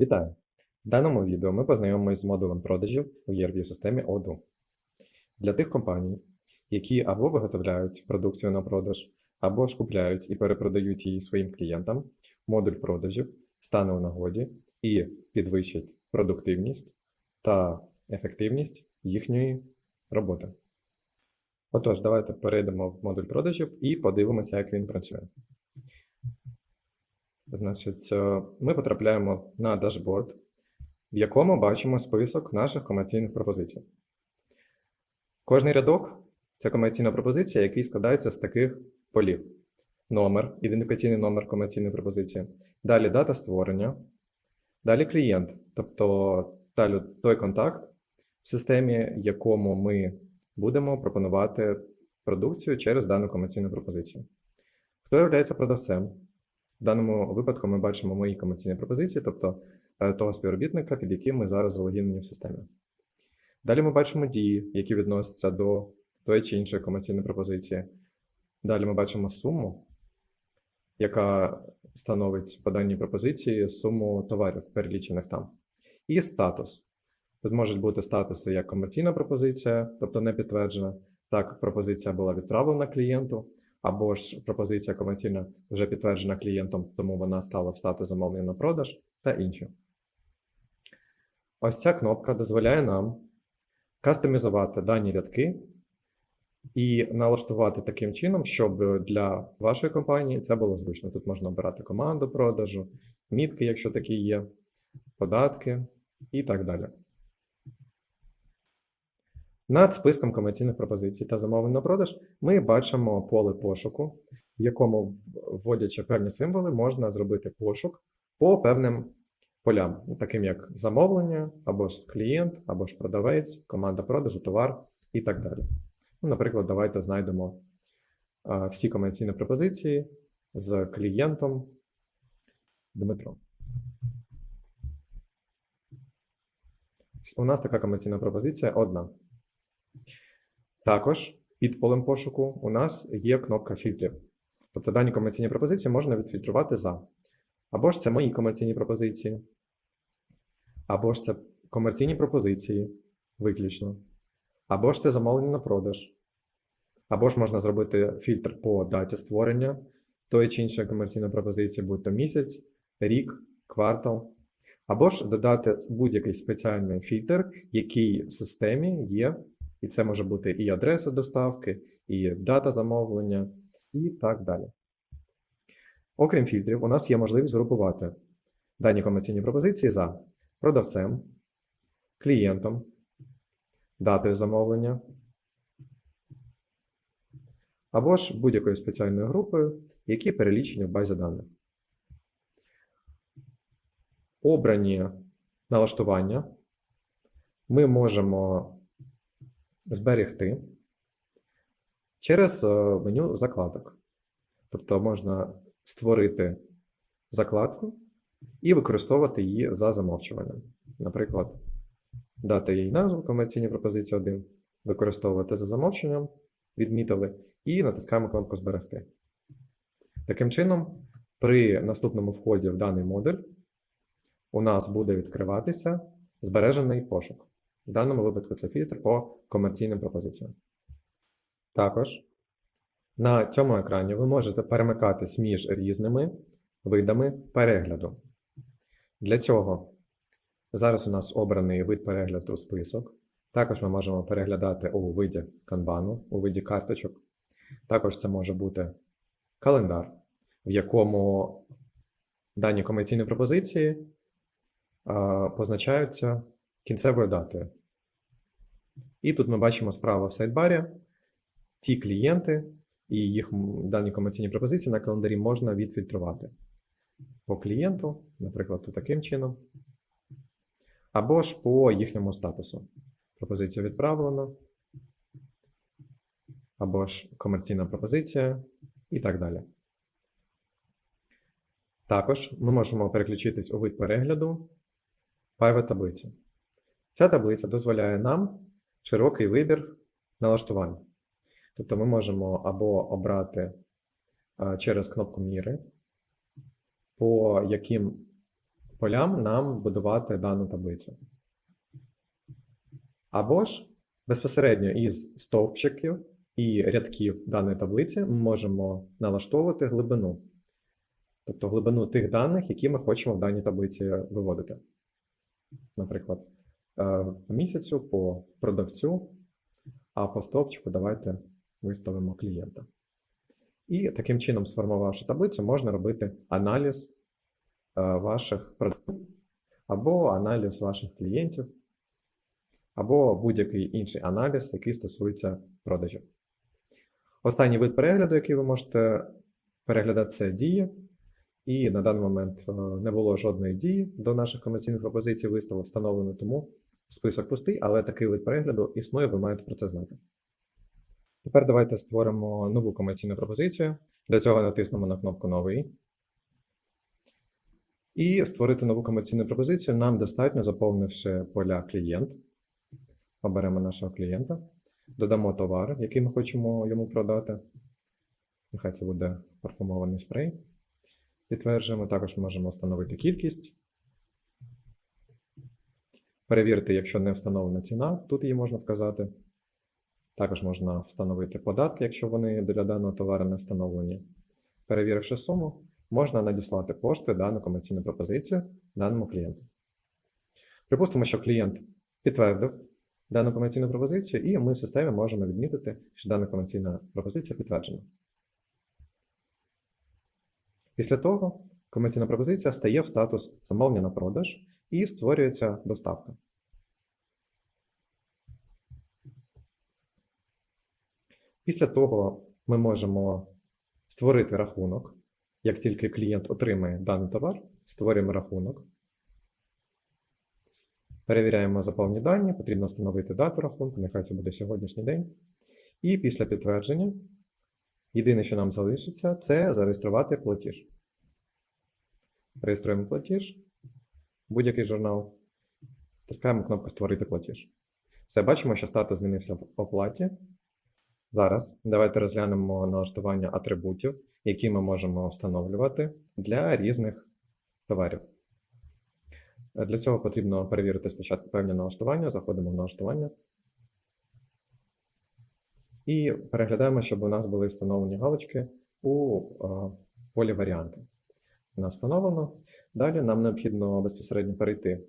Вітаю! В даному відео ми познайомимося з модулем продажів в ERP-системі Odoo. Для тих компаній, які або виготовляють продукцію на продаж, або ж купляють і перепродають її своїм клієнтам, модуль продажів стане у нагоді і підвищить продуктивність та ефективність їхньої роботи. Отож, давайте перейдемо в модуль продажів і подивимося, як він працює. Значить, е, ми потрапляємо на дашборд, в якому бачимо список наших комерційних пропозицій. Кожний рядок це комерційна пропозиція, який складається з таких полів: номер, ідентифікаційний номер комерційної пропозиції, далі дата створення, далі клієнт, тобто той контакт в системі, якому ми будемо пропонувати продукцію через дану комерційну пропозицію. Хто є продавцем? В даному випадку ми бачимо мої комерційні пропозиції, тобто е, того співробітника, під яким ми зараз залогінені в системі. Далі ми бачимо дії, які відносяться до тої чи іншої комерційної пропозиції. Далі ми бачимо суму, яка становить по даній пропозиції суму товарів, перелічених там. І статус. Тут можуть бути статуси як комерційна пропозиція, тобто не підтверджена, так пропозиція була відправлена клієнту, або ж пропозиція комерційна вже підтверджена клієнтом, тому вона стала в статус замовлення на продаж та інші. Ось ця кнопка дозволяє нам кастомізувати дані рядки і налаштувати таким чином, щоб для вашої компанії це було зручно. Тут можна обирати команду продажу, мітки, якщо такі є, податки і так далі. Над списком комерційних пропозицій та замовлень на продаж ми бачимо поле пошуку, в якому, вводячи певні символи, можна зробити пошук по певним полям, таким як замовлення, або ж клієнт, або ж продавець, команда продажу, товар і так далі. Ну, наприклад, давайте знайдемо всі комерційні пропозиції з клієнтом Дмитро. У нас така комерційна пропозиція одна. Також під полем пошуку у нас є кнопка фільтрів. Тобто дані комерційні пропозиції можна відфільтрувати за. Або ж це мої комерційні пропозиції, або ж це комерційні пропозиції виключно, або ж це замовлення на продаж, або ж можна зробити фільтр по даті створення тої чи іншої комерційної пропозиції, будь то місяць, рік, квартал, або ж додати будь-який спеціальний фільтр, який в системі є і це може бути і адреса доставки, і дата замовлення, і так далі. Окрім фільтрів, у нас є можливість групувати дані комерційні пропозиції за продавцем, клієнтом, датою замовлення, або ж будь-якою спеціальною групою, які перелічені в базі даних. Обрані налаштування ми можемо зберегти через е, меню закладок. Тобто можна створити закладку і використовувати її за замовчуванням. Наприклад, дати їй назву комерційні пропозиції 1, використовувати за замовченням, відмітили, і натискаємо кнопку Зберегти. Таким чином, при наступному вході в даний модуль у нас буде відкриватися збережений пошук. В даному випадку це фільтр по комерційним пропозиціям. Також на цьому екрані ви можете перемикатись між різними видами перегляду. Для цього зараз у нас обраний вид перегляду список. Також ми можемо переглядати у виді канбану, у виді карточок. Також це може бути календар, в якому дані комерційні пропозиції позначаються кінцевою датою. І тут ми бачимо справа в сайдбарі ті клієнти і їх дані комерційні пропозиції на календарі можна відфільтрувати по клієнту, наприклад, таким чином, або ж по їхньому статусу. Пропозиція відправлена, або ж комерційна пропозиція і так далі. Також ми можемо переключитись у вид перегляду Private таблиці. Ця таблиця дозволяє нам широкий вибір налаштувань. Тобто ми можемо або обрати через кнопку міри, по яким полям нам будувати дану таблицю. Або ж безпосередньо із стовпчиків і рядків даної таблиці ми можемо налаштовувати глибину, тобто глибину тих даних, які ми хочемо в даній таблиці виводити. Наприклад, місяцю, по продавцю, а по стовпчику давайте виставимо клієнта. І таким чином, сформувавши таблицю, можна робити аналіз е, ваших продуктів або аналіз ваших клієнтів, або будь-який інший аналіз, який стосується продажів. Останній вид перегляду, який ви можете переглядати, це дії. І на даний момент е, не було жодної дії до наших комерційних пропозицій виставок встановлено, тому список пустий, але такий вид перегляду існує, ви маєте про це знати. Тепер давайте створимо нову комерційну пропозицію. Для цього натиснемо на кнопку Новий. І створити нову комерційну пропозицію нам достатньо, заповнивши поля клієнт. Оберемо нашого клієнта, додамо товар, який ми хочемо йому продати. Нехай це буде парфумований спрей. Підтверджуємо. Також можемо встановити кількість. Перевірити, якщо не встановлена ціна, тут її можна вказати. Також можна встановити податки, якщо вони для даного товару не встановлені. Перевіривши суму, можна надіслати поштою дану комерційну пропозицію даному клієнту. Припустимо, що клієнт підтвердив дану комерційну пропозицію, і ми в системі можемо відмітити, що дана комерційна пропозиція підтверджена. Після того комерційна пропозиція стає в статус замовлення на продаж і створюється доставка. Після того ми можемо створити рахунок. Як тільки клієнт отримає даний товар, створюємо рахунок. Перевіряємо заповні дані, потрібно встановити дату рахунку, нехай це буде сьогоднішній день. І після підтвердження, єдине, що нам залишиться, це зареєструвати платіж. Реєструємо платіж, будь-який журнал, тискаємо кнопку Створити платіж. Все, бачимо, що статус змінився в оплаті. Зараз давайте розглянемо налаштування атрибутів, які ми можемо встановлювати для різних товарів. Для цього потрібно перевірити спочатку певні налаштування, заходимо в налаштування і переглядаємо, щоб у нас були встановлені галочки у е, полі варіанти. У нас встановлено. Далі нам необхідно безпосередньо перейти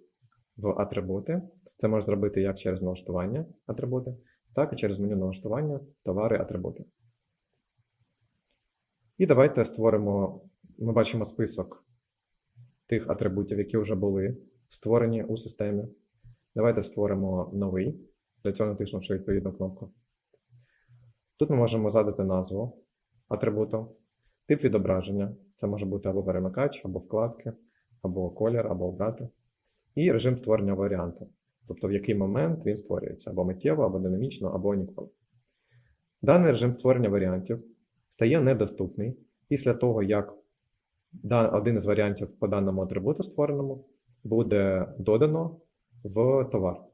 в атрибути. Це можна зробити як через налаштування атрибути, так і через меню налаштування товари атрибути. І давайте створимо, ми бачимо список тих атрибутів, які вже були створені у системі. Давайте створимо новий, для цього натиснувши відповідну кнопку. Тут ми можемо задати назву атрибуту, тип відображення. Це може бути або перемикач, або вкладки, або колір, або обрати. І режим створення варіанту. Тобто в який момент він створюється або миттєво, або динамічно, або ніколи. Даний режим створення варіантів стає недоступний після того, як один із варіантів по даному атрибуту створеному буде додано в товар.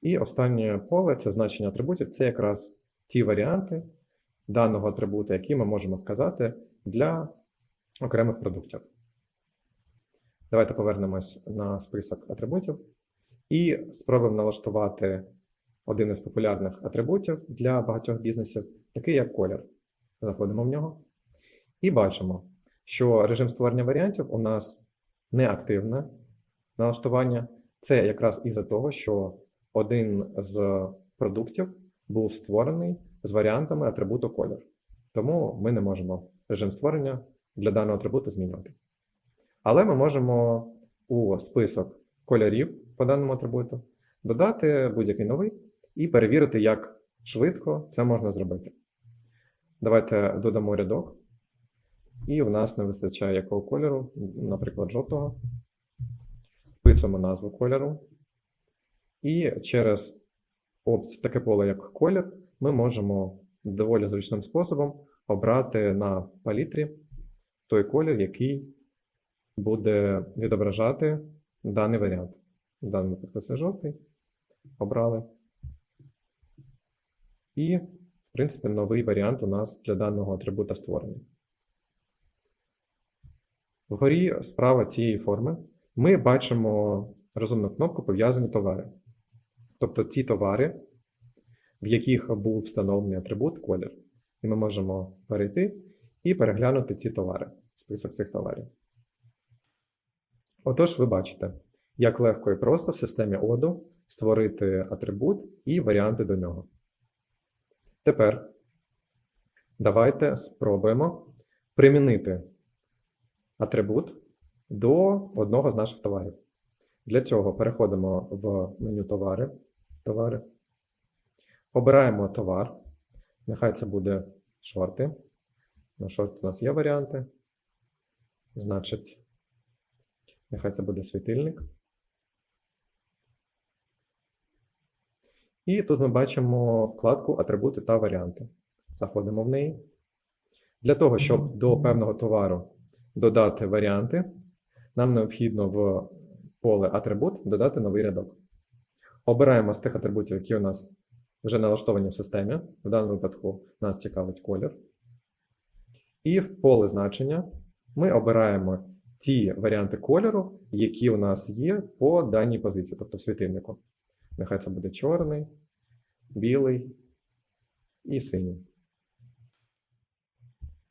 І останнє поле це значення атрибутів це якраз ті варіанти даного атрибута, які ми можемо вказати для окремих продуктів. Давайте повернемось на список атрибутів і спробуємо налаштувати один із популярних атрибутів для багатьох бізнесів, такий як колір. Заходимо в нього і бачимо, що режим створення варіантів у нас неактивне налаштування. Це якраз із-за того, що один з продуктів був створений з варіантами атрибуту колір. Тому ми не можемо режим створення для даного атрибуту змінювати. Але ми можемо у список кольорів по даному атрибуту додати будь-який новий і перевірити, як швидко це можна зробити. Давайте додамо рядок, і в нас не вистачає якого кольору, наприклад, жовтого. Вписуємо назву кольору. І через таке поле, як колір, ми можемо доволі зручним способом обрати на палітрі той колір, який буде відображати даний варіант. В даному випадку це жовтий. Обрали. І, в принципі, новий варіант у нас для даного атрибута створений. Вгорі справа цієї форми ми бачимо розумну кнопку Пов'язані товари. Тобто ті товари, в яких був встановлений атрибут колір. І ми можемо перейти і переглянути ці товари, список цих товарів. Отож, ви бачите, як легко і просто в системі ODO створити атрибут і варіанти до нього. Тепер давайте спробуємо примінити атрибут до одного з наших товарів. Для цього переходимо в меню товари. Товари. Обираємо товар. Нехай це буде шорти. На шорти у нас є варіанти. Значить, нехай це буде світильник. І тут ми бачимо вкладку Атрибути та варіанти. Заходимо в неї. Для того, щоб до певного товару додати варіанти, нам необхідно в поле Атрибут додати новий рядок. Обираємо з тих атрибутів, які у нас вже налаштовані в системі. В даному випадку нас цікавить колір. І в поле значення ми обираємо ті варіанти кольору, які у нас є по даній позиції, тобто світильнику. Нехай це буде чорний, білий і синій.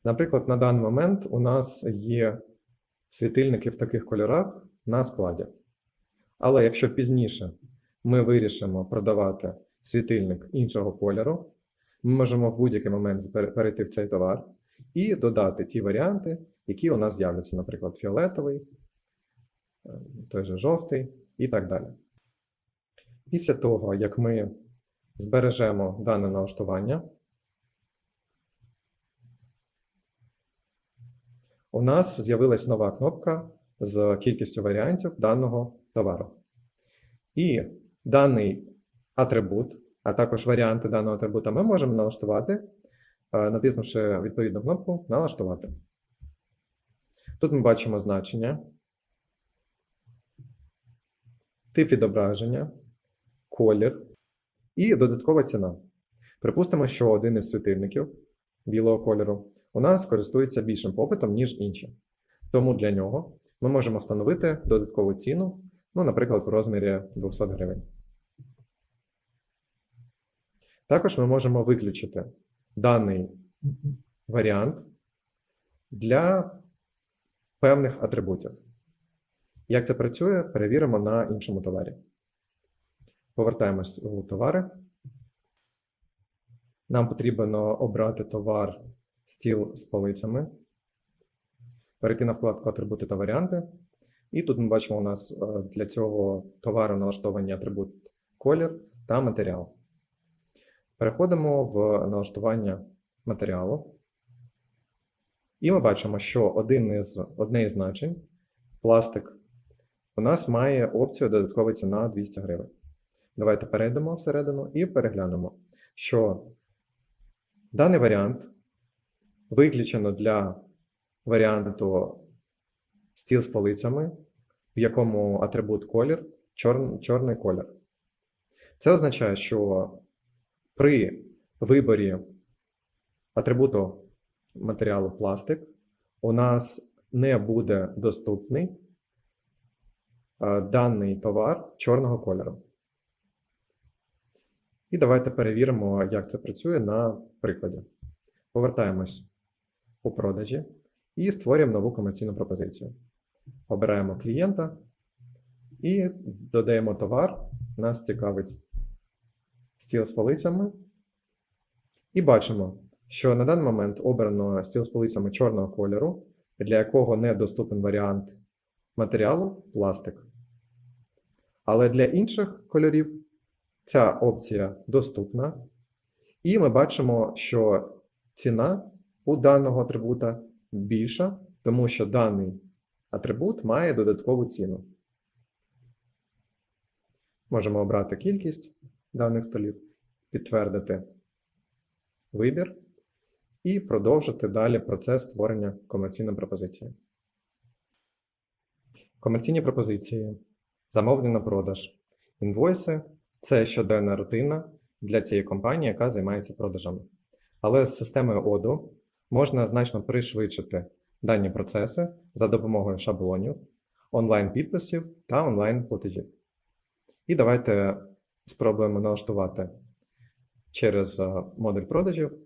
Наприклад, на даний момент у нас є світильники в таких кольорах на складі. Але якщо пізніше ми вирішимо продавати світильник іншого кольору, ми можемо в будь-який момент перейти в цей товар і додати ті варіанти, які у нас з'являться, наприклад, фіолетовий, е, той же жовтий і так далі. Після того, як ми збережемо дане налаштування, у нас з'явилась нова кнопка з кількістю варіантів даного товару. І даний атрибут, а також варіанти даного атрибута ми можемо налаштувати, е, натиснувши відповідну кнопку Налаштувати. Тут ми бачимо значення, тип відображення, колір і додаткова ціна. Припустимо, що один із світильників білого кольору у нас користується більшим попитом, ніж інші. Тому для нього ми можемо встановити додаткову ціну, ну, наприклад, в розмірі 200 гривень. Також ми можемо виключити даний варіант для певних атрибутів. Як це працює, перевіримо на іншому товарі. Повертаємось у товари. Нам потрібно обрати товар стіл з полицями, перейти на вкладку Атрибути та варіанти. І тут ми бачимо, у нас е, для цього товару налаштовані атрибут колір та матеріал. Переходимо в налаштування матеріалу. І ми бачимо, що один із, одне із значень пластик у нас має опцію додаткова ціна 200 гривень. Давайте перейдемо всередину і переглянемо, що даний варіант виключено для варіанту стіл з полицями, в якому атрибут колір чор, чорний колір. Це означає, що при виборі атрибуту матеріалу пластик у нас не буде доступний е, даний товар чорного кольору. І давайте перевіримо, як це працює на прикладі. Повертаємось у продажі і створюємо нову комерційну пропозицію. Обираємо клієнта і додаємо товар. Нас цікавить стіл з полицями. І бачимо, що на даний момент обрано стіл з полицями чорного кольору, для якого недоступен варіант матеріалу пластик. Але для інших кольорів ця опція доступна. І ми бачимо, що ціна у даного атрибута більша, тому що даний атрибут має додаткову ціну. Можемо обрати кількість даних столів, підтвердити вибір і продовжити далі процес створення комерційної пропозиції. Комерційні пропозиції, замовлення на продаж, інвойси це щоденна рутина для цієї компанії, яка займається продажами. Але з системою ODO можна значно пришвидшити дані процеси за допомогою шаблонів, онлайн-підписів та онлайн-платежів. І давайте спробуємо налаштувати через е, модуль продажів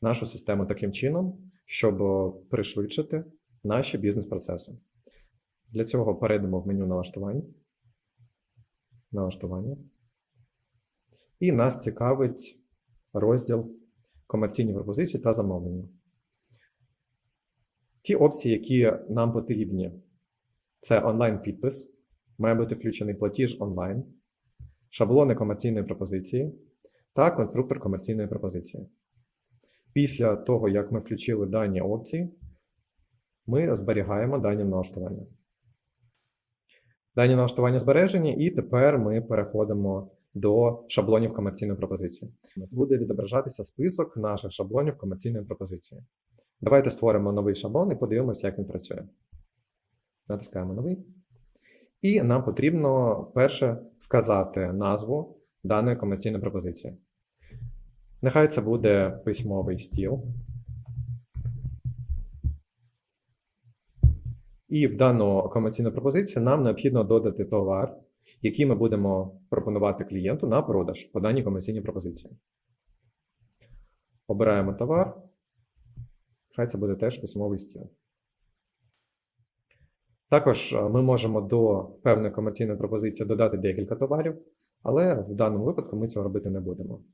нашу систему таким чином, щоб пришвидшити наші бізнес-процеси. Для цього перейдемо в меню налаштувань. Налаштування. І нас цікавить розділ комерційні пропозиції та замовлення. Ті опції, які нам потрібні, це онлайн-підпис, має бути включений платіж онлайн, шаблони комерційної пропозиції та конструктор комерційної пропозиції. Після того, як ми включили дані опції, ми зберігаємо дані налаштування. Дані налаштування збережені, і тепер ми переходимо до шаблонів комерційної пропозиції. Буде відображатися список наших шаблонів комерційної пропозиції. Давайте створимо новий шаблон і подивимося, як він працює. Натискаємо новий. І нам потрібно вперше вказати назву даної комерційної пропозиції. Нехай це буде письмовий стіл. І в дану комерційну пропозицію нам необхідно додати товар, який ми будемо пропонувати клієнту на продаж по даній комерційній пропозиції. Обираємо товар. Хай це буде теж письмовий стіл. Також е, ми можемо до певної комерційної пропозиції додати декілька товарів, але в даному випадку ми цього робити не будемо.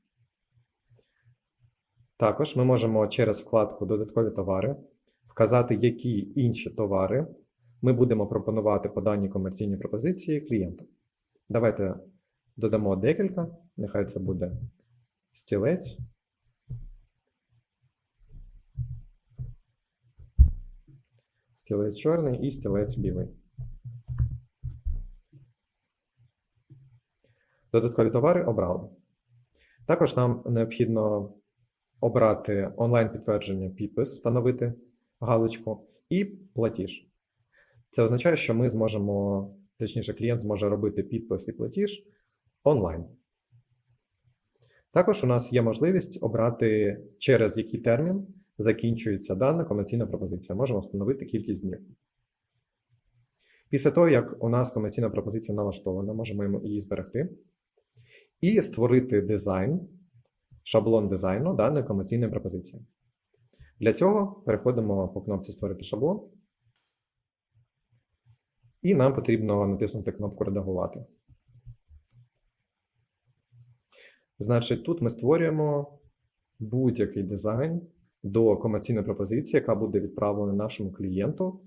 Також ми можемо через вкладку Додаткові товари вказати, які інші товари ми будемо пропонувати по даній комерційній пропозиції клієнту. Давайте додамо декілька, нехай це буде стілець. Стілець чорний і стілець білий. Додаткові товари обрали. Також нам необхідно обрати онлайн-підтвердження підпис, встановити галочку і платіж. Це означає, що ми зможемо, точніше, клієнт зможе робити підпис і платіж онлайн. Також у нас є можливість обрати, через який термін закінчується дана комерційна пропозиція. Можемо встановити кількість днів. Після того, як у нас комерційна пропозиція налаштована, можемо її зберегти і створити дизайн, шаблон дизайну даної комерційної пропозиції. Для цього переходимо по кнопці Створити шаблон. І нам потрібно натиснути кнопку Редагувати. Значить, тут ми створюємо будь-який дизайн до комерційної пропозиції, яка буде відправлена нашому клієнту,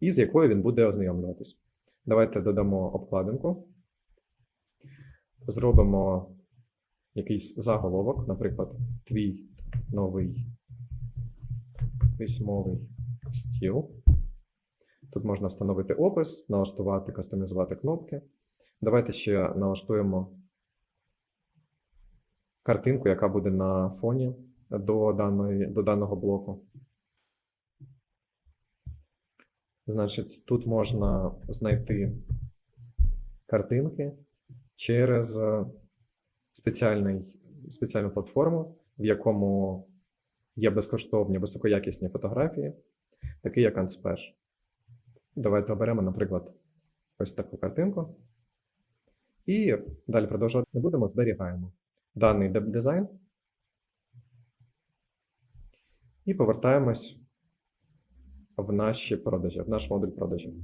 і з якою він буде ознайомлюватись. Давайте додамо обкладинку. Зробимо якийсь заголовок, наприклад, твій новий письмовий стіл. Тут можна встановити опис, налаштувати, кастомізувати кнопки. Давайте ще налаштуємо картинку, яка буде на фоні до, даної, до даного блоку. Значить, тут можна знайти картинки через спеціальний, спеціальну платформу, в якому є безкоштовні високоякісні фотографії, такі як Unsplash. Давайте оберемо, наприклад, ось таку картинку. І далі продовжувати не будемо, зберігаємо даний дизайн. І повертаємось в наші продажі, в наш модуль продажів.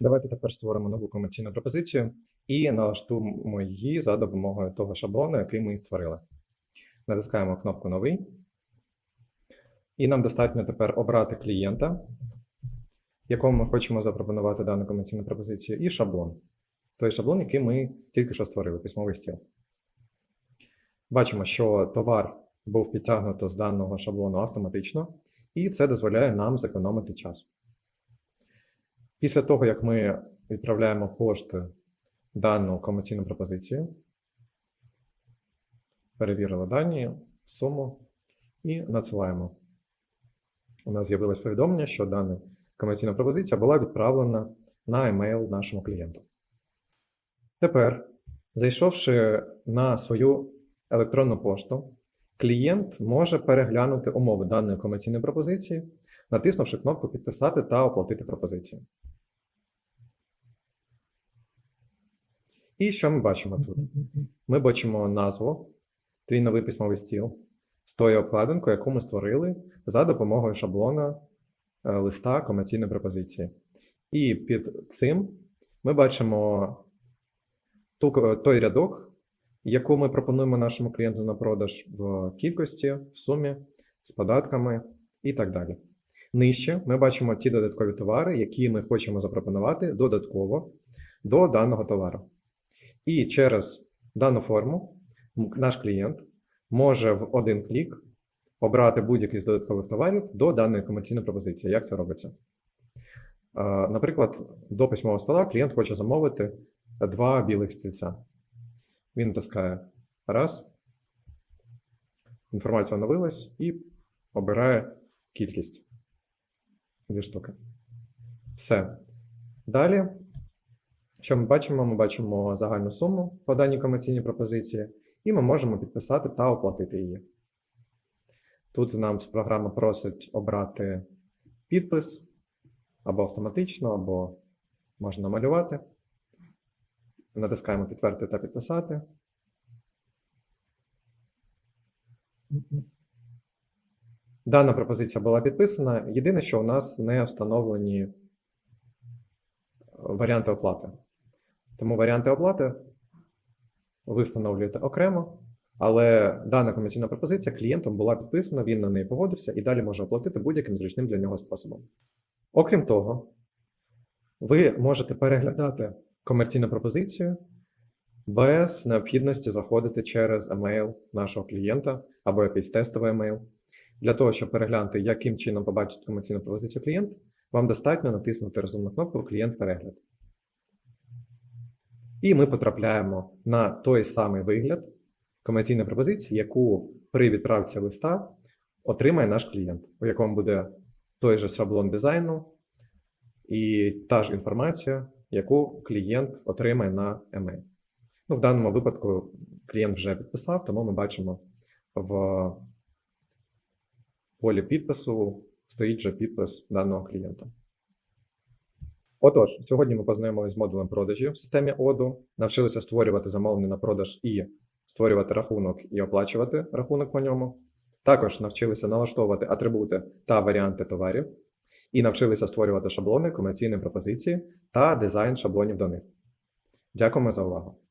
Давайте тепер створимо нову комерційну пропозицію і налаштуємо її за допомогою того шаблону, який ми створили. Натискаємо кнопку Новий. І нам достатньо тепер обрати клієнта, якому ми хочемо запропонувати дану комерційну пропозицію, і шаблон. Той шаблон, який ми тільки що створили, письмовий стіл. Бачимо, що товар був підтягнуто з даного шаблону автоматично, і це дозволяє нам зекономити час. Після того, як ми відправляємо поштою дану комерційну пропозицію, перевірили дані, суму і надсилаємо. У нас з'явилось повідомлення, що дана комерційна пропозиція була відправлена на емейл нашому клієнту. Тепер, зайшовши на свою електронну пошту клієнт може переглянути умови даної комерційної пропозиції, натиснувши кнопку Підписати та оплатити пропозицію. І що ми бачимо тут? Ми бачимо назву Твій новий письмовий стіл з тою обкладинкою, яку ми створили за допомогою шаблона листа комерційної пропозиції. І під цим ми бачимо ту- той рядок, яку ми пропонуємо нашому клієнту на продаж в кількості, в сумі, з податками і так далі. Нижче ми бачимо ті додаткові товари, які ми хочемо запропонувати додатково до даного товару. І через дану форму наш клієнт може в один клік обрати будь-який з додаткових товарів до даної комерційної пропозиції. Як це робиться? Наприклад, до письмового стола клієнт хоче замовити два білих стільця. Він натискає раз, інформація оновилась і обирає кількість. Дві штуки. Все. Далі, що ми бачимо? Ми бачимо загальну суму по даній комерційній пропозиції, і ми можемо підписати та оплатити її. Тут нам програма просить обрати підпис або автоматично, або можна намалювати. Натискаємо підтвердити та підписати. Дана пропозиція була підписана. Єдине, що у нас не встановлені е, варіанти оплати. Тому варіанти оплати ви встановлюєте окремо, але дана комерційна пропозиція клієнтом була підписана, він на неї погодився і далі може оплатити будь-яким зручним для нього способом. Окрім того, ви можете переглядати комерційну пропозицію без необхідності заходити через емейл нашого клієнта або якийсь тестовий емейл. Для того, щоб переглянути, яким чином побачить комерційну пропозицію клієнт, вам достатньо натиснути розумну кнопку Клієнт перегляд. І ми потрапляємо на той самий вигляд комерційної пропозиції, яку при відправці листа отримає наш клієнт, у якому буде той же шаблон дизайну і та ж інформація, яку клієнт отримає на емейл. Ну, в даному випадку клієнт вже підписав, тому ми бачимо в полі підпису стоїть вже підпис даного клієнта. Отож, сьогодні ми познайомилися з модулем продажів в системі ODO, навчилися створювати замовлення на продаж і створювати рахунок і оплачувати рахунок по ньому. Також навчилися налаштовувати атрибути та варіанти товарів, і навчилися створювати шаблони комерційної пропозиції та дизайн шаблонів до них. Дякуємо за увагу!